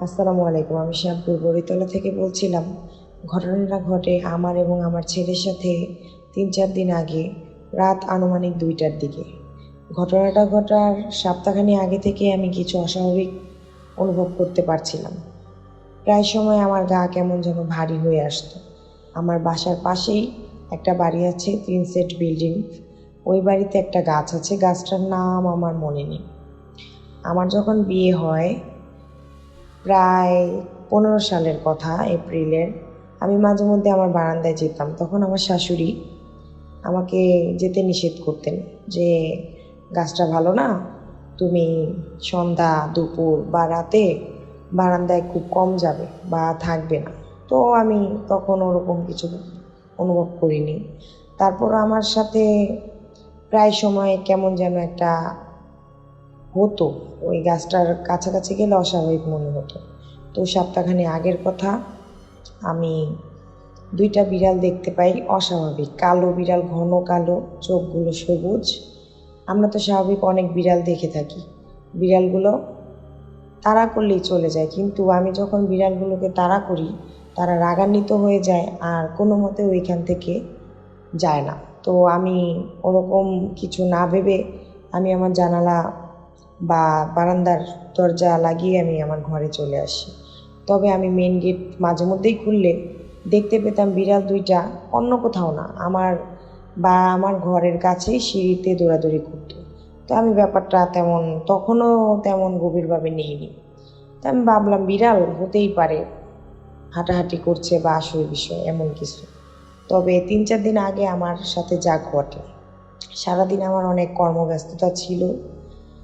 আসসালামু আলাইকুম, আমি শ্যামপুর বড়িতলা থেকে বলছিলাম, ঘটনাটা ঘটে আমার এবং আমার ছেলের সাথে তিন চার দিন আগে, রাত আনুমানিক দুইটার দিকে। ঘটনাটা ঘটার সপ্তাহখানি আগে থেকে আমি কিছু অস্বাভাবিক অনুভব করতে পারছিলাম। প্রায় সময় আমার গা কেমন যেন ভারী হয়ে আসতো। আমার বাসার পাশেই একটা বাড়ি আছে, তিন সেট বিল্ডিং। ওই বাড়িতে একটা গাছ আছে, গাছটার নাম আমার মনে নেই। আমার যখন বিয়ে হয় প্রায় পনেরো সালের কথা, এপ্রিলের। আমি মাঝে মধ্যে আমার বারান্দায় যেতাম। তখন আমার শাশুড়ি আমাকে যেতে নিষেধ করতেন যে, গাছটা ভালো না? তুমি সন্ধ্যা, দুপুর বা রাতে বারান্দায় খুব কম যাবে বা থাকবে না। তো আমি তখন ওরকম কিছু অনুভব করিনি। তারপর আমার সাথে প্রায় সময় কেমন যেন একটা হতো। ওই গাছটার কাছাকাছি গেলে অস্বাভাবিক মনে হতো। তো সপ্তাহখানি আগের কথা, আমি দুইটা বিড়াল দেখতে পাই অস্বাভাবিক। কালো বিড়াল, ঘন কালো, চোখগুলো সবুজ। আমরা তো স্বাভাবিক অনেক বিড়াল দেখে থাকি। বিড়ালগুলো তাড়া করলেই চলে যায়। কিন্তু আমি যখন বিড়ালগুলোকে তাড়া করি, তারা রাগান্বিত হয়ে যায় আর কোনো মতে ওইখান থেকে যায় না। তো আমি ওরকম কিছু না ভেবে আমি আমার জানালা বা বারান্দার দরজা লাগিয়ে আমি আমার ঘরে চলে আসি। তবে আমি মেন গেট মাঝে মধ্যেই খুললে দেখতে পেতাম বিড়াল দুইটা অন্য কোথাও না, আমার বা আমার ঘরের কাছেই সিঁড়িতে দৌড়াদৌড়ি করতো। তো আমি ব্যাপারটা তেমন, তখনও তেমন গভীরভাবে নিইনি। তো আমি ভাবলাম বিড়াল হতেই পারে, হাঁটাহাঁটি করছে বা আসল বিষয়, এমন কিছু। তবে তিন চার দিন আগে আমার সাথে যা ঘটে, সারাদিন আমার অনেক কর্মব্যস্ততা ছিল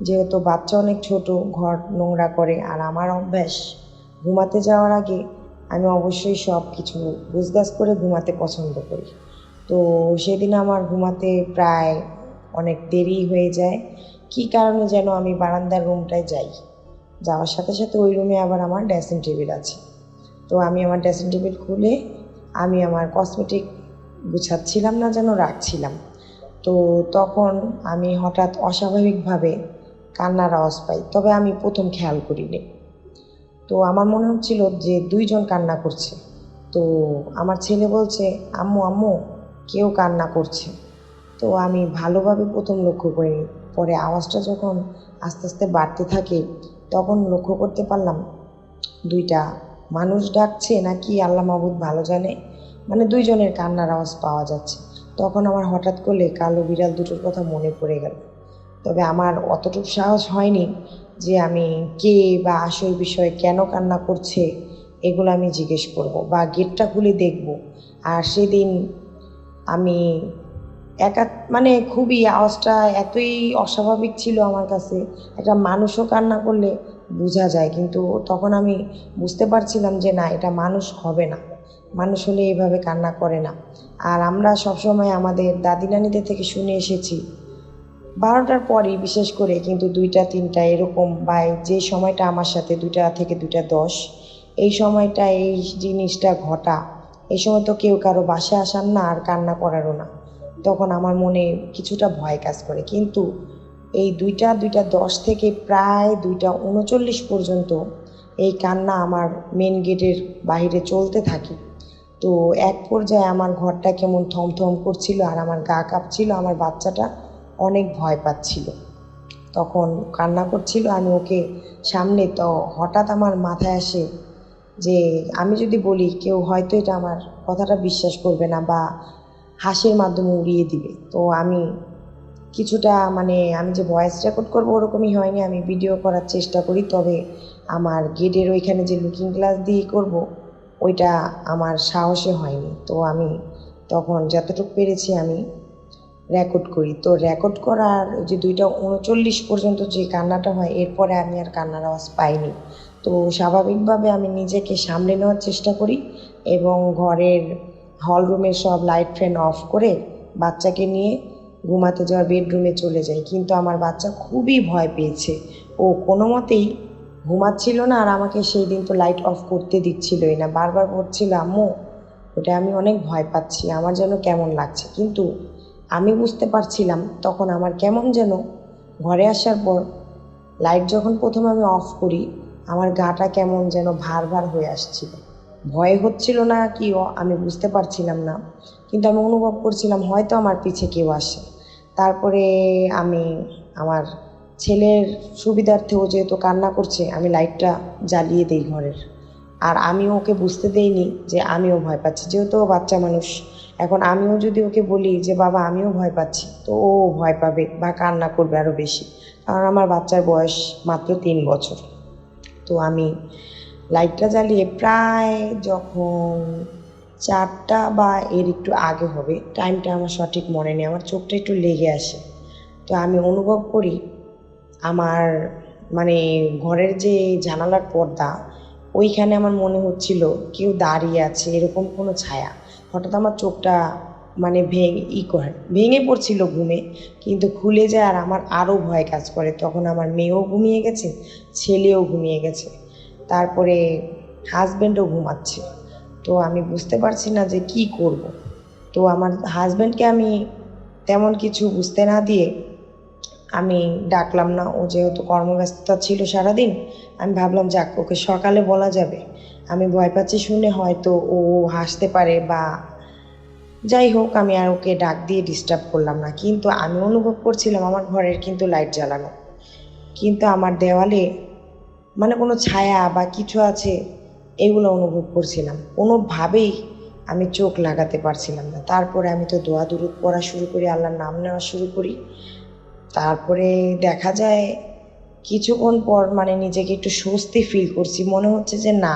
যেহেতু বাচ্চা অনেক ছোট, ঘর নোংরা করে, আর আমার অভ্যাস, ঘুমাতে যাওয়ার আগে আমি অবশ্যই সব কিছু গুছগাছ করে ঘুমাতে পছন্দ করি। তো সেদিন আমার ঘুমাতে প্রায় অনেক দেরি হয়ে যায়। কী কারণে যেন আমি বারান্দার রুমটায় যাই? যাওয়ার সাথে সাথে ওই রুমে আবার আমার ড্রেসিং টেবিল আছে। তো আমি আমার ড্রেসিং টেবিল খুলে আমি আমার কসমেটিক গুছাচ্ছিলাম না যেন রাখছিলাম। তো তখন আমি হঠাৎ অস্বাভাবিকভাবে কান্নার আওয়াজ পাই, তবে আমি প্রথম খেয়াল করিনি। তো আমার মনে হচ্ছিল যে দুইজন কান্না করছে। তো আমার ছেলে বলছে, আম্মু আম্মু, কেউ কান্না করছে। তো আমি ভালোভাবে প্রথম লক্ষ্য করিনি। পরে আওয়াজটা যখন আস্তে আস্তে বাড়তে থাকে, তখন লক্ষ্য করতে পারলাম, দুইটা মানুষ ডাকছে নাকি আল্লাহ মাহবুদ ভালো জানে? মানে দুইজনের কান্নার আওয়াজ পাওয়া যাচ্ছে। তখন আমার হঠাৎ করে কালো বিড়াল দুটোর কথা মনে পড়ে গেল। তবে আমার অতটুকু সাহস হয়নি যে আমি কে বা আসল বিষয়ে কেন কান্না করছে, এগুলো আমি জিজ্ঞেস করব বা গেটটা খুলে দেখব। আর সেদিন আমি একা মানে খুবই আওয়াজটা এতই অস্বাভাবিক ছিল আমার কাছে, একটা মানুষও কান্না করলে বোঝা যায়। কিন্তু তখন আমি বুঝতে পারছিলাম যে না, এটা মানুষ হবে না। মানুষ হলে এইভাবে কান্না করে না। আর আমরা সবসময় আমাদের দাদি নানিদের থেকে শুনে এসেছি বারোটার পরই বিশেষ করে কিন্তু দুইটা, তিনটা এরকম বা যে সময়টা আমার সাথে, দুইটা থেকে দুইটা দশ, এই সময়টা এই জিনিসটা ঘটা। এই সময় তো কেউ কারও বাসায় আসার না আর কান্না করারও না। তখন আমার মনে কিছুটা ভয় কাজ করে। কিন্তু এই দুইটা দুইটা দশ থেকে প্রায় দুইটা উনচল্লিশ পর্যন্ত এই কান্না আমার মেন গেটের বাইরে চলতে থাকে। তো এক পর্যায়ে আমার ঘরটা কেমন থমথম করছিল আর আমার গা কাঁপছিল, আমার বাচ্চাটা অনেক ভয় পাচ্ছিল। তখন কান্না করছিল আমি ওকে সামনে তো হঠাৎ আমার মাথায় আসে যে আমি যদি বলি কেউ হয়তো এটা আমার কথাটা বিশ্বাস করবে না বা হাসির মাধ্যমে উড়িয়ে দিবে। তো আমি কিছুটা মানে আমি যে ভয়েস রেকর্ড করব ওরকমই হয়নি, আমি ভিডিও করার চেষ্টা করি, তবে আমার গেটের ওইখানে যে লুকিং গ্লাস দিয়ে করব, ওইটা আমার সাহসে হয়নি। তো আমি তখন যতটুকু পেরেছি আমি রেকর্ড করি। তো রেকর্ড করার যে দুইটা উনচল্লিশ পর্যন্ত যে কান্নাটা হয়, এরপরে আমি আর কান্নার আওয়াজ পাইনি। তো স্বাভাবিকভাবে আমি নিজেকে সামলে নেওয়ার চেষ্টা করি এবং ঘরের হল রুমের সব লাইট ফ্যান অফ করে বাচ্চাকে নিয়ে ঘুমাতে যাওয়ার বেডরুমে চলে যাই। কিন্তু আমার বাচ্চা খুবই ভয় পেয়েছে। ও কোনো মতেই ঘুমাচ্ছিল না আর আমাকে সেই দিন তো লাইট অফ করতে দিচ্ছিলই না। বারবার বলছিল, আম্মু, ওটা আমি অনেক ভয় পাচ্ছি। আমার যেন কেমন লাগছে? কিন্তু আমি বুঝতে পারছিলাম তখন আমার কেমন যেন ঘরে আসার পর লাইট যখন প্রথম আমি অফ করি, আমার গাটা কেমন যেন ভার ভার হয়ে আসছিল। ভয় হচ্ছিল না কি আমি বুঝতে পারছিলাম না। কিন্তু আমি অনুভব করছিলাম হয়তো আমার পিছে কেউ আসে। তারপরে আমি আমার ছেলের সুবিধার্থে ও যেহেতু কান্না করছে, আমি লাইটটা জ্বালিয়ে দিই ঘরের। আর আমি ওকে বুঝতে দেইনি যে আমিও ভয় পাচ্ছি। যেহেতু বাচ্চা মানুষ, এখন আমিও যদি ওকে বলি যে, বাবা, আমিও ভয় পাচ্ছি। তো ও ভয় পাবে বা কান্না করবে আরও বেশি। কারণ আমার বাচ্চার বয়স মাত্র তিন বছর। তো আমি লাইটটা জ্বালিয়ে প্রায় যখন চারটা বা এর একটু আগে হবে, টাইমটা আমার সঠিক মনে নেই, আমার চোখটা একটু লেগে আসে। তো আমি অনুভব করি, আমার মানে ঘরের যে জানালার পর্দা ওইখানে আমার মনে হচ্ছিল কেউ দাঁড়িয়ে আছে, এরকম কোনো ছায়া। হঠাৎ আমার চোখটা মানে ভেঙে, ই করে, ভেঙে পড়ছিল ঘুমে, কিন্তু খুলে যায় আর আমার আরও ভয় কাজ করে। তখন আমার মেয়েও ঘুমিয়ে গেছে, ছেলেও ঘুমিয়ে গেছে। তারপরে হাজব্যান্ডও ঘুমাচ্ছে। তো আমি বুঝতে পারছি না যে কি করব। তো আমার হাজব্যান্ডকে আমি তেমন কিছু বুঝতে না দিয়ে আমি ডাকলাম না, ও যেহেতু কর্মব্যস্ততা ছিল সারাদিন, আমি ভাবলাম, যাক, ওকে সকালে বলা যাবে। আমি ভয় পাচ্ছি শুনে হয়তো ও হাসতে পারে বা যাই হোক, আমি আর ওকে ডাক দিয়ে ডিস্টার্ব করলাম না। কিন্তু আমি অনুভব করছিলাম, আমার ঘরের কিন্তু লাইট জ্বালানো। কিন্তু আমার দেওয়ালে মানে কোনো ছায়া বা কিছু আছে, এগুলো অনুভব করছিলাম। কোনোভাবেই আমি চোখ লাগাতে পারছিলাম না। তারপরে আমি তো দোয়া দুরুদ পড়া শুরু করি, আল্লাহর নাম নেওয়া শুরু করি। তারপরে দেখা যায় কিছুক্ষণ পর মানে নিজেকে একটু স্বস্তি ফিল করছি। মনে হচ্ছে যে না,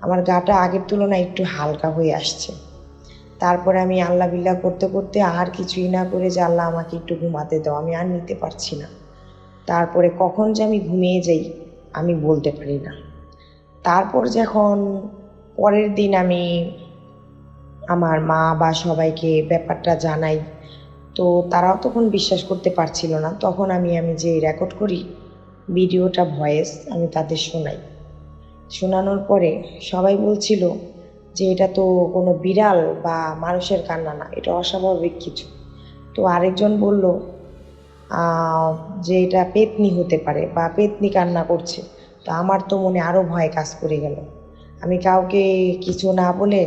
আমার গাটা আগের তুলনায় একটু হালকা হয়ে আসছে। তারপরে আমি আল্লাহ বিল্লাহ করতে করতে আর কিছুই না করে যে আল্লাহ আমাকে একটু ঘুমাতে দাও, আমি আর নিতে পারছি না। তারপরে কখন যে আমি ঘুমিয়ে যাই, আমি বলতে পারি না। তারপর যখন পরের দিন আমি আমার মা বা সবাইকে ব্যাপারটা জানাই তো তারাও তখন বিশ্বাস করতে পারছিল না। তখন আমি আমি যে রেকর্ড করি, ভিডিওটা ভয়েস, আমি তাদের শোনাই। শোনানোর পরে সবাই বলছিল যে এটা তো কোনো বিড়াল বা মানুষের কান্না না, এটা অস্বাভাবিক কিছু। তো আরেকজন বলল যে এটা পেতনি হতে পারে বা পেতনি কান্না করছে। তো আমার তো মনে আরও ভয় কাজ করে গেল। আমি কাউকে কিছু না বলে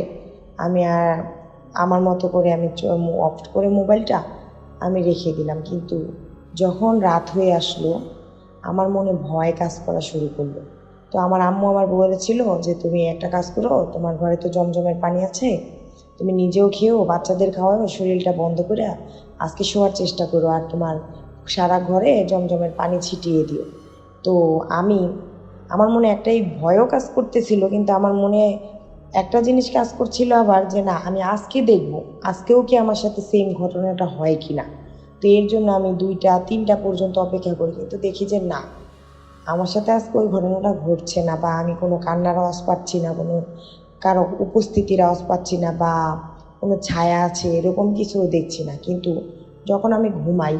আমি আর আমার মতো করে আমি অফ করে মোবাইলটা আমি রেখে দিলাম। কিন্তু যখন রাত হয়ে আসলো, আমার মনে ভয় কাজ করা শুরু করল। তো আমার আম্মু আমার বলেছিল যে, তুমি একটা কাজ করো, তোমার ঘরে তো জমজমের পানি আছে, তুমি নিজেও খেয়েও বাচ্চাদের খাওয়াও, শরীরটা বন্ধ করে আজকে শোয়ার চেষ্টা করো আর তোমার সারা ঘরে জমজমের পানি ছিটিয়ে দিও। তো আমি, আমার মনে একটাই ভয়ও কাজ করতেছিল, কিন্তু আমার মনে একটা জিনিস কাজ করছিল আবার যে না, আমি আজকে দেখব, আজকেও কি আমার সাথে সেম ঘটনাটা হয় কি না তো এর জন্য আমি দুইটা, তিনটা পর্যন্ত অপেক্ষা করি, কিন্তু দেখি যে না, আমার সাথে আজকে ওই ঘটনাটা ঘটছে না বা আমি কোনো কান্নার আওয়াজ পাচ্ছি না, কোনো কারও উপস্থিতির আওয়াজ পাচ্ছি না বা কোনো ছায়া আছে, এরকম কিছুও দেখছি না। কিন্তু যখন আমি ঘুমাই,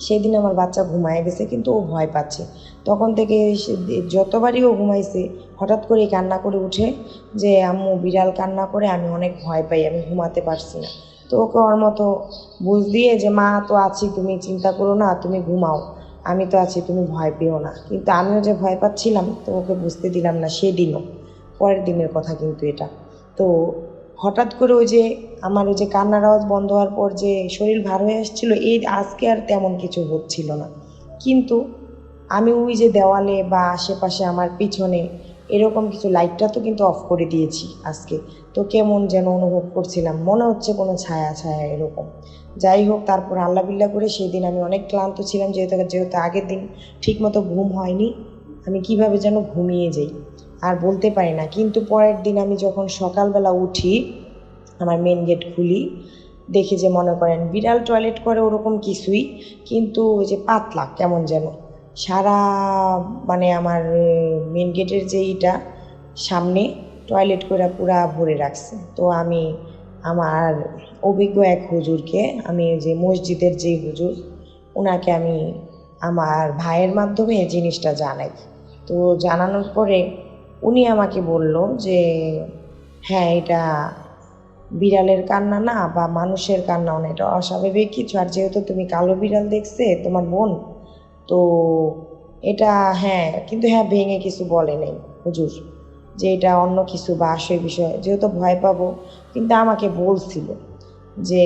সেদিন আমার বাচ্চা ঘুমায় গেছে, কিন্তু ও ভয় পাচ্ছে। তখন থেকে যতবারই ও ঘুমাইছে, হঠাৎ করে কান্না করে উঠে যে, আম্মু, বিড়াল কান্না করে আমি অনেক ভয় পাই, আমি ঘুমাতে পারছি না। তো ওকে ওর মতো বুঝ দিয়ে যে, মা, তো আছি, তুমি চিন্তা করো না, তুমি ঘুমাও, আমি তো আছি, তুমি ভয় পেও না। কিন্তু আমিও যে ভয় পাচ্ছিলাম, তো ওকে বুঝতে দিলাম না সেদিনও, পরের দিনের কথা কিন্তু এটা। তো হঠাৎ করে ওই যে, আমার ওই যে কান্নার আওয়াজ বন্ধ হওয়ার পর যে শরীর ভার হয়ে আসছিল, এই আজকে আর তেমন কিছু হচ্ছিল না। কিন্তু আমি ওই যে দেওয়ালে বা আশেপাশে আমার পিছনে এরকম কিছু লাইটটা তো কিন্তু অফ করে দিয়েছি আজকে। তো কেমন যেন অনুভব করছিলাম, মনে হচ্ছে কোনো ছায়া ছায়া এরকম। যাই হোক, তারপর আল্লাহ বিল্লাহ করে সেই দিন আমি অনেক ক্লান্ত ছিলাম, যেহেতু যেহেতু আগের দিন ঠিকমতো ঘুম হয়নি, আমি কীভাবে যেন ঘুমিয়ে যাই। আর বলতে পারি না, কিন্তু পরের দিন আমি যখন সকালবেলা উঠি, আমার মেন গেট খুলি, দেখি যে মনে করেন বিড়াল টয়লেট করে ওরকম কিছুই, কিন্তু ওই যে পাতলা কেমন যেন। সারা মানে আমার মেন গেটের যে ইটা, সামনে টয়লেট করে পুরা ভরে রাখছে। তো আমি আমার অভিজ্ঞ এক হুজুরকে, আমি যে মসজিদের যে হুজুর ওনাকে আমি আমার ভাইয়ের মাধ্যমে জিনিসটা জানাই। তো জানানোর পরে উনি আমাকে বলল যে হ্যাঁ এটা বিড়ালের কান্না না, বা মানুষের কান্নাও না, এটা অস্বাভাবিক কিছু। আর যেহেতু তুমি কালো বিড়াল দেখছে, তোমার বোন তো এটা হ্যাঁ কিন্তু হ্যাঁ ভেঙে কিছু বলে নেই হুজুর যে এটা অন্য কিছু বা আসে বিষয়। যেহেতু ভয় পাবো, কিন্তু আমাকে বলছিল যে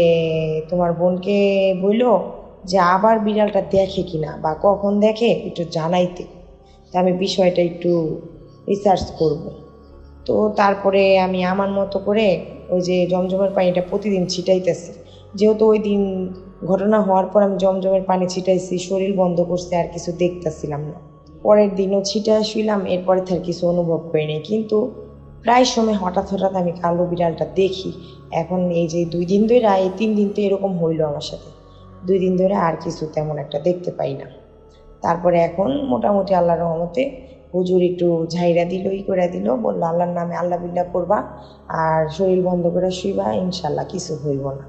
তোমার বোনকে বইলো যে আবার বিড়ালটা দেখে কিনা বা কখন দেখে একটু জানাইতে। তা আমি বিষয়টা একটু রিসার্চ করব। তো তারপরে আমি আমার মতো করে ওই যে জমজমের পানিটা প্রতিদিন ছিটাইতেছি। যেহেতু ওই দিন ঘটনা হওয়ার পর আমি জমজমের পানি ছিটাইছি, শরীর বন্ধ করছে, আর কিছু দেখতেছিলাম না। পরের দিনও ছিটায় শুইলাম এরপরে তার কিছু অনুভব করিনি কিন্তু প্রায় সময় হঠাৎ হঠাৎ আমি কালো বিড়ালটা দেখি। এখন এই যে দুই দিন ধরে, এই তিন দিন তো এরকম হইল আমার সাথে। দুই দিন ধরে আর কিছু তেমন একটা দেখতে পাই না। তারপরে এখন মোটামুটি আল্লাহর রহমতে হুজুর একটু ঝাইরা দিল, ই করে দিল, বলল, আল্লাহর নামে আল্লাহ বিল্লাহ করবা, আর শরীর বন্ধ করে শুইবা, ইনশাল্লাহ কিছু হইব না।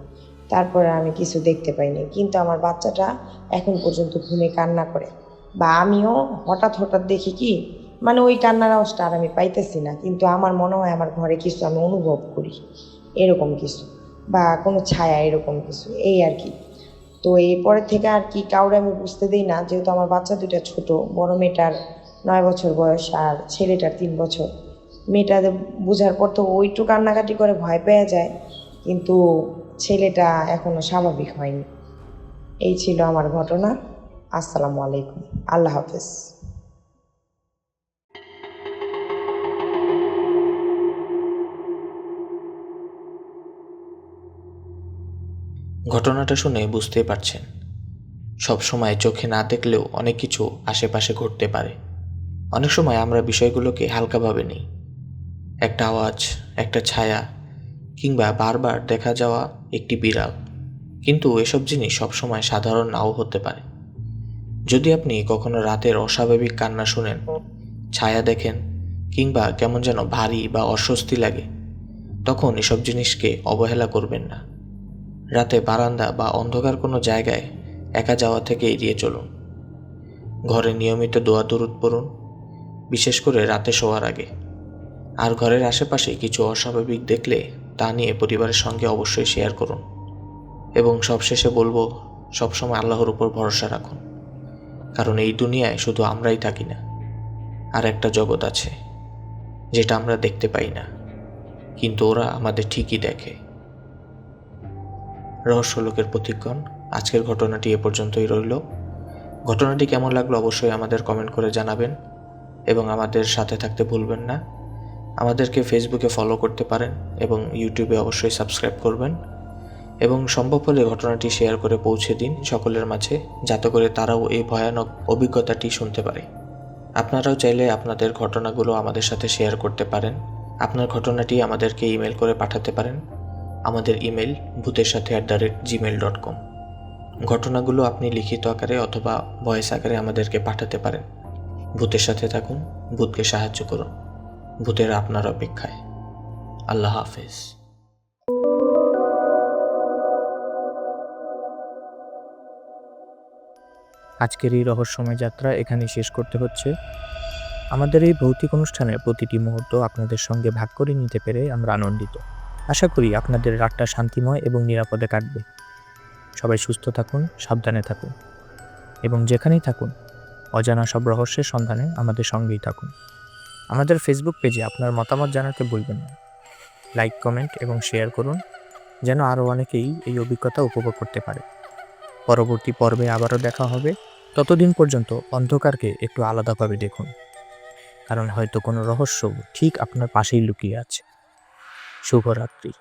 তারপরে আমি কিছু দেখতে পাইনি। কিন্তু আমার বাচ্চাটা এখন পর্যন্ত ঘুমে কান্না করে। বা আমিও হঠাৎ হঠাৎ দেখি কি মানে ওই কান্নার আওয়াজটা আর আমি পাইতেছি না। কিন্তু আমার মনে হয় আমার ঘরে কিছু আমি অনুভব করি। এরকম কিছু। বা কোনো ছায়া, এরকম কিছু। এই আর কি। তো এরপরে থেকে আর কি কাউরে আমি বুঝতে দিই না। যেহেতু আমার বাচ্চা দুইটা ছোট, বড় মেয়েটার নয় বছর বয়স আর ছেলেটার তিন বছর। মেয়েটা বোঝার পর তো ও একটু কান্নাকাটি করে ভয় পেয়ে যায়। কিন্তু ছেলেটা এখনও স্বাভাবিক হয়নি। এই ছিল আমার ঘটনা। আসসালামু আলাইকুম। আল্লাহ হাফেজ। ঘটনাটা শুনে বুঝতেই পারছেন। সব সময় চোখে না দেখলেও অনেক কিছু আশেপাশে ঘটতে পারে। অনেক সময় আমরা বিষয়গুলোকে হালকাভাবে নিই। একটা আওয়াজ, একটা ছায়া কিংবা বারবার দেখা যাওয়া একটি বিড়াল। কিন্তু এসব জিনিস সবসময় সাধারণ নাও হতে পারে। যদি আপনি কখনো রাতের অস্বাভাবিক কান্না শুনেন, ছায়া দেখেন, কিংবা কেমন যেন ভারী বা অস্বস্তি লাগে, তখন এসব জিনিসকে অবহেলা করবেন না। রাতে বারান্দা বা অন্ধকার কোনো জায়গায় একা যাওয়া থেকে এড়িয়ে চলুন। ঘরে নিয়মিত দোয়া দরুদ পড়ুন, বিশেষ করে রাতে শোয়ার আগে। আর ঘরের আশেপাশে কিছু অস্বাভাবিক দেখলে তা নিয়ে পরিবারের সঙ্গে অবশ্যই শেয়ার করুন। এবং সবশেষে বলব, সবসময় আল্লাহর উপর ভরসা রাখুন। কারণ এই দুনিয়ায় শুধু আমরাই থাকি না, আর একটা জগৎ আছে, যেটা আমরা দেখতে পাই না, কিন্তু ওরা আমাদের ঠিকই দেখে। রহস্য লোকের প্রতিক্ষণ আজকের ঘটনাটি এ পর্যন্তই রইল। ঘটনাটি কেমন লাগল অবশ্যই আমাদের কমেন্ট করে জানাবেন, এবং আমাদের সাথে থাকতে ভুলবেন না। আমাদেরকে ফেসবুকে ফলো করতে পারেন এবং ইউটিউবে অবশ্যই সাবস্ক্রাইব করবেন। এবং সম্ভব হলে ঘটনাটি শেয়ার করে পৌঁছে দিন সকলের মাঝে, যাতে করে তারাও এই ভয়ানক অভিজ্ঞতাটি শুনতে পারে। আপনারাও চাইলে আপনাদের ঘটনাগুলো আমাদের সাথে শেয়ার করতে পারেন। আপনার ঘটনাটি আমাদেরকে ইমেল করে পাঠাতে পারেন। আমাদের ইমেল ভূতের সাথে at the rate Gmail dot com ঘটনাগুলো আপনি লিখিত আকারে অথবা ভয়েস আকারে আমাদেরকে পাঠাতে পারেন। ভূতের সাথে থাকুন, ভূতকে সাহায্য করুন। ভূতের আপনার অপেক্ষায়। আল্লাহ হাফেজ। আজকের এই রহস্যময় যাত্রা এখানে শেষ করতে হচ্ছে। আমাদের এই ভৌতিক অনুষ্ঠানের প্রতিটি মুহূর্ত আপনাদের সঙ্গে ভাগ করে নিতে পেরে আমরা আনন্দিত। আশা করি আপনাদের রাতটা শান্তিময় এবং নিরাপদে কাটবে। সবাই সুস্থ থাকুন, সাবধানে থাকুন। এবং যেখানেই থাকুন, অজানা সব রহস্যের সন্ধানে আমাদের সঙ্গেই থাকুন। আমাদের ফেসবুক পেজে আপনার মতামত জানাতে ভুলবেন না। লাইক কমেন্ট এবং শেয়ার করুন, যেন আরও অনেকেই এই অভিজ্ঞতা উপভোগ করতে পারে। পরবর্তী পর্বে আবারও দেখা হবে। ততদিন পর্যন্ত অন্ধকারকে একটু আলাদাভাবে দেখুন, কারণ হয়তো কোনো রহস্য ঠিক আপনার পাশেই লুকিয়ে আছে। শুভরাত্রি।